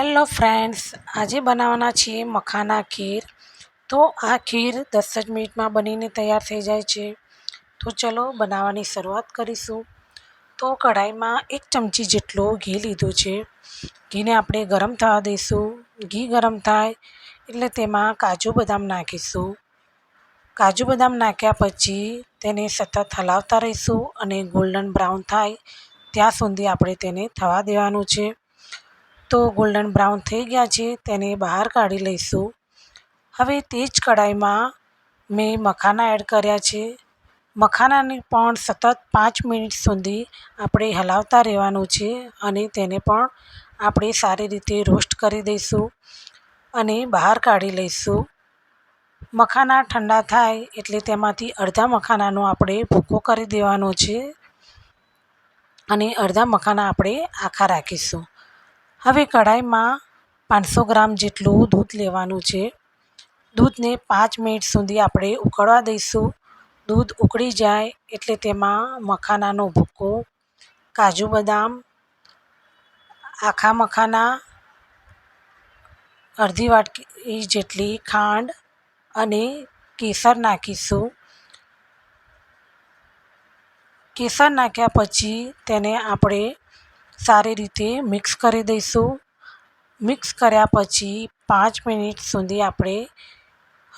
Hello friends, આજે બનાવવાના છીએ મખાના ખીર. તો આ ખીર દસ જ મિનિટમાં બનીને તૈયાર થઈ જાય છે. તો ચલો બનાવવાની શરૂઆત કરીશું. તો કઢાઈમાં એક ચમચી જેટલો ઘી લીધું છે. ઘીને આપણે ગરમ થવા દઈશું. ઘી ગરમ થાય એટલે તેમાં કાજુ બદામ નાખીશું. કાજુ બદામ નાખ્યા પછી તેને સતત હલાવતા રહીશું અને ગોલ્ડન બ્રાઉન થાય ત્યાં સુધી આપણે તેને થવા દેવાનું છે. તો ગોલ્ડન બ્રાઉન થઈ ગયા છે, તેને બહાર કાઢી લઈશું. હવે તે જ કઢાઈમાં મેં મખાના એડ કર્યા છે. મખાનાને પણ સતત પાંચ મિનિટ સુધી આપણે હલાવતા રહેવાનું છે અને તેને પણ આપણે સારી રીતે રોસ્ટ કરી દઈશું અને બહાર કાઢી લઈશું. મખાના ઠંડા થાય એટલે તેમાંથી અડધા મખાનાનો આપણે ભૂકો કરી દેવાનો છે અને અડધા મખાના આપણે આખા રાખીશું. હવે કઢાઈમાં પાંચસો ગ્રામ જેટલું દૂધ લેવાનું છે. દૂધને પાંચ મિનિટ સુધી આપણે ઉકળવા દઈશું. દૂધ ઉકળી જાય એટલે તેમાં મખાનાનો ભૂક્કો કાજુ બદામ, આખા મખાના, અડધી વાટકી જેટલી ખાંડ અને કેસર નાખીશું. કેસર નાખ્યા પછી તેને આપણે સારી રીતે મિક્સ કરી દઈશું. મિક્સ કર્યા પછી પાંચ મિનિટ સુધી આપણે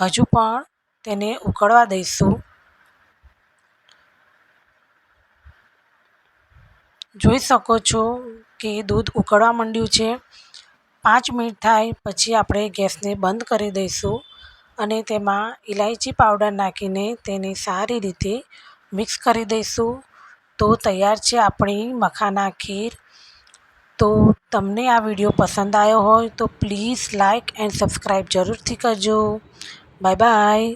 હજુ પણ તેને ઉકળવા દઈશું. જોઈ શકો છો કે દૂધ ઉકળવા માંડ્યું છે. પાંચ મિનિટ થાય પછી આપણે ગેસને બંધ કરી દઈશું અને તેમાં ઇલાયચી પાવડર નાખીને તેને સારી રીતે મિક્સ કરી દઈશું. તો તૈયાર છે આપણી મખાના ખીર. તો તમને આ વીડિયો પસંદ આવ્યો હોય તો પ્લીઝ લાઇક એન્ડ સબસ્ક્રાઈબ જરૂરથી કરજો. Bye bye.